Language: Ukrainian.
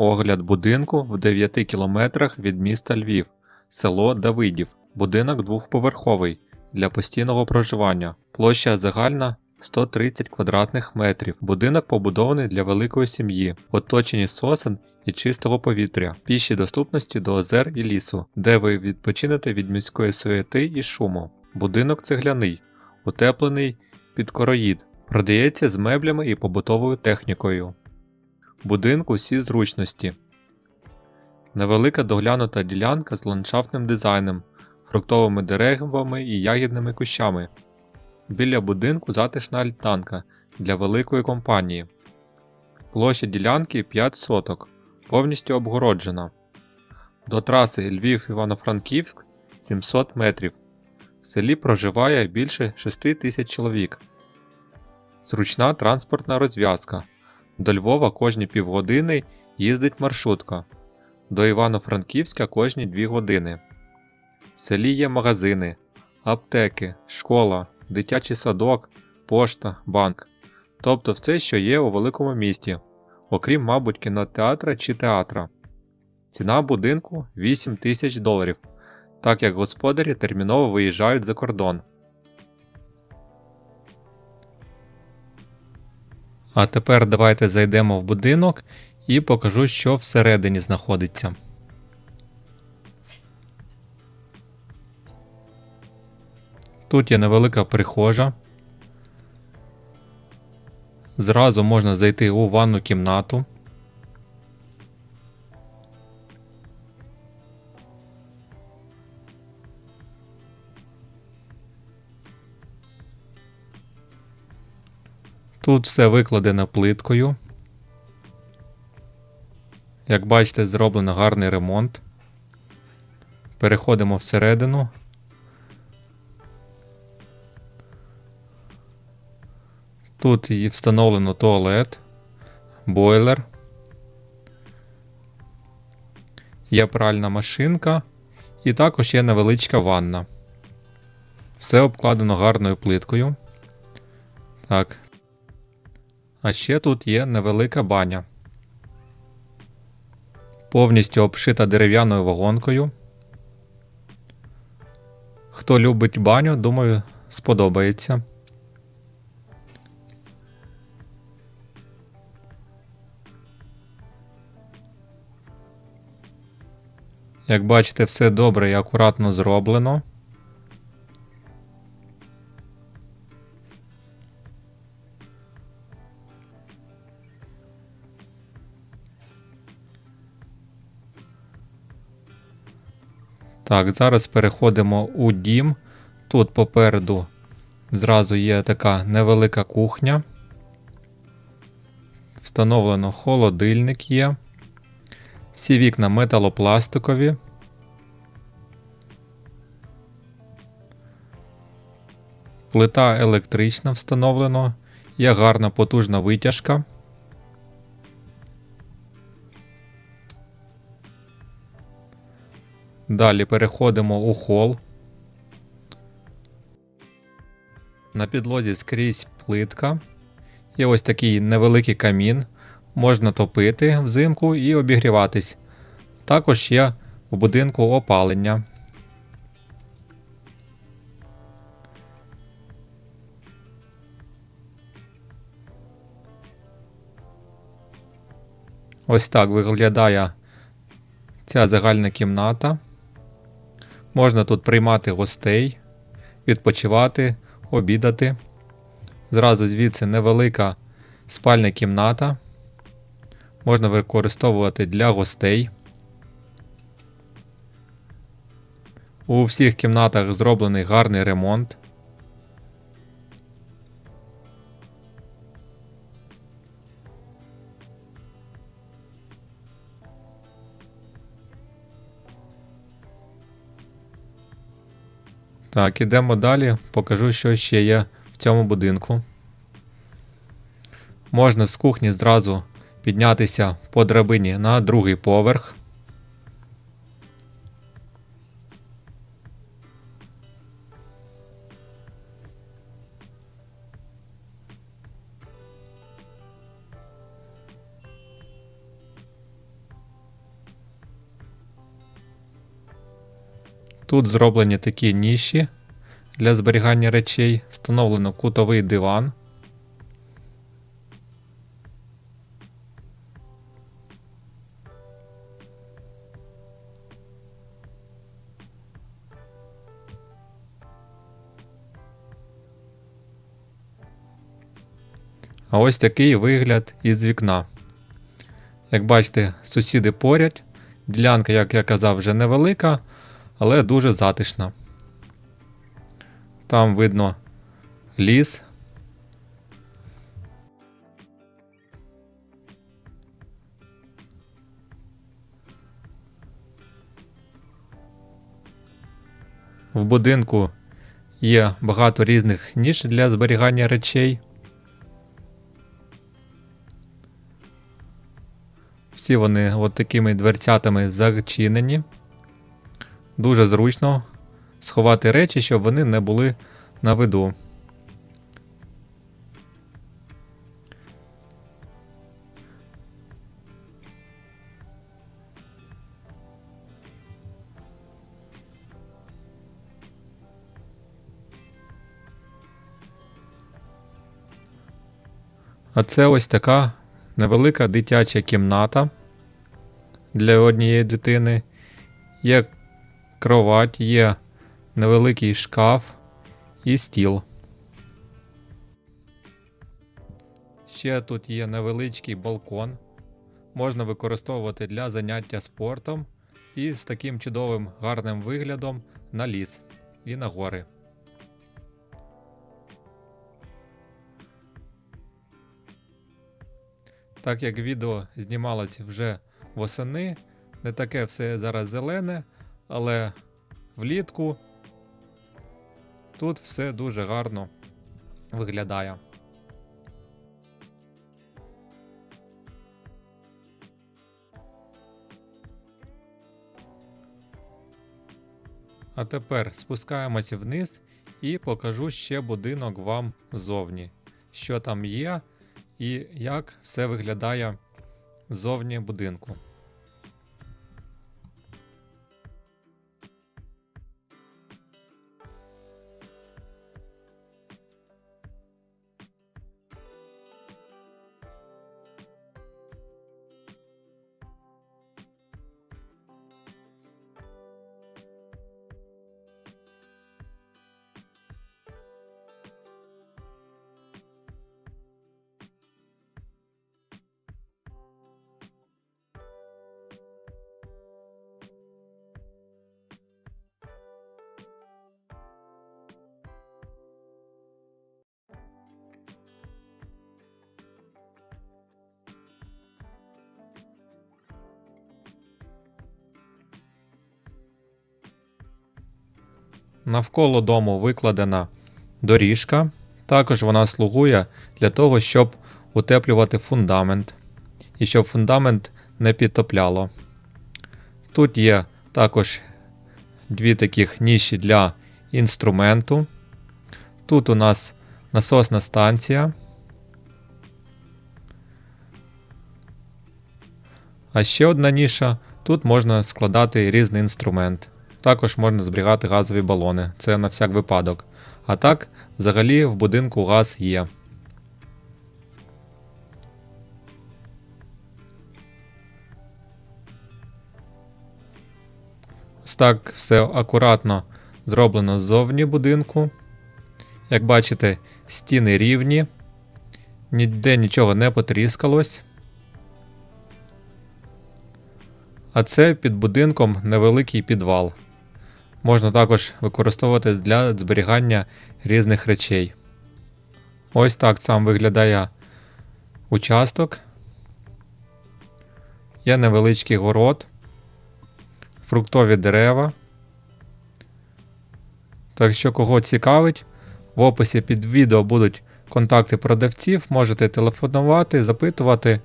Огляд будинку в 9 кілометрах від міста Львів, село Давидів. Будинок двохповерховий для постійного проживання. Площа загальна 130 квадратних метрів. Будинок побудований для великої сім'ї, оточені сосен і чистого повітря, піші доступності до озер і лісу, де ви відпочинете від міської суєти і шуму. Будинок цегляний, утеплений під короїд, продається з меблями і побутовою технікою. Будинку всі зручності. Невелика доглянута ділянка з ландшафтним дизайном, фруктовими деревами і ягідними кущами. Біля будинку затишна альтанка для великої компанії. Площа ділянки 5 соток, повністю обгороджена. До траси Львів-Івано-Франківськ 700 метрів. В селі проживає більше 6 тисяч чоловік. Зручна транспортна розв'язка. До Львова кожні півгодини їздить маршрутка. До Івано-Франківська кожні 2 години. В селі є магазини, аптеки, школа, дитячий садок, пошта, банк. Тобто все, що є у великому місті, окрім, мабуть, кінотеатра чи театра. Ціна будинку 8 тисяч доларів, так як господарі терміново виїжджають за кордон. А тепер давайте зайдемо в будинок і покажу, що всередині знаходиться. Тут є невелика прихожа. Зразу можна зайти у ванну кімнату. Тут все викладено плиткою. Як бачите, зроблено гарний ремонт. Переходимо всередину. Тут і встановлено туалет, бойлер. Є пральна машинка і також є невеличка ванна. Все обкладено гарною плиткою. Так. А ще тут є невелика баня. Повністю обшита дерев'яною вагонкою. Хто любить баню, думаю, сподобається. Як бачите, все добре і акуратно зроблено. Так, зараз переходимо у дім. Тут попереду зразу є така невелика кухня. Встановлено холодильник є. Всі вікна металопластикові. Плита електрична встановлено. Є гарна потужна витяжка. Далі переходимо у хол. На підлозі скрізь плитка. Є ось такий невеликий камін. Можна топити взимку і обігріватись. Також є в будинку опалення. Ось так виглядає ця загальна кімната. Можна тут приймати гостей, відпочивати, обідати. Зразу звідси невелика спальня кімната. Можна використовувати для гостей. У всіх кімнатах зроблений гарний ремонт. Так, ідемо далі, покажу, що ще є в цьому будинку. Можна з кухні зразу піднятися по драбині на другий поверх. Тут зроблені такі ніші для зберігання речей, встановлено кутовий диван. А ось такий вигляд із вікна. Як бачите, сусіди поряд. Ділянка, як я казав, вже невелика, але дуже затишна. Там видно ліс. В будинку є багато різних ніж для зберігання речей. Всі вони от такими дверцятами зачинені. Дуже зручно сховати речі, щоб вони не були на виду. А це ось така невелика дитяча кімната для однієї дитини. Є кровать, є невеликий шкаф і стіл. Ще тут є невеличкий балкон. Можна використовувати для заняття спортом і з таким чудовим гарним виглядом на ліс і на гори. Так як відео знімалось вже восени, не таке все зараз зелене, але влітку тут все дуже гарно виглядає. А тепер спускаємося вниз і покажу ще будинок вам ззовні, що там є і як все виглядає ззовні будинку. Навколо дому викладена доріжка. Також вона слугує для того, щоб утеплювати фундамент і щоб фундамент не підтопляло. Тут є також дві таких ніші для інструменту. Тут у нас насосна станція. А ще одна ніша. Тут можна складати різний інструмент. Також можна зберігати газові балони, це на всяк випадок. А так, взагалі, в будинку газ є. Ось так все акуратно зроблено ззовні будинку. Як бачите, стіни рівні, ніде нічого не потріскалось. А це під будинком невеликий підвал. Можна також використовувати для зберігання різних речей. Ось так сам виглядає участок. Є невеличкий город, фруктові дерева. Так що, кого цікавить, в описі під відео будуть контакти продавців, можете телефонувати, запитувати.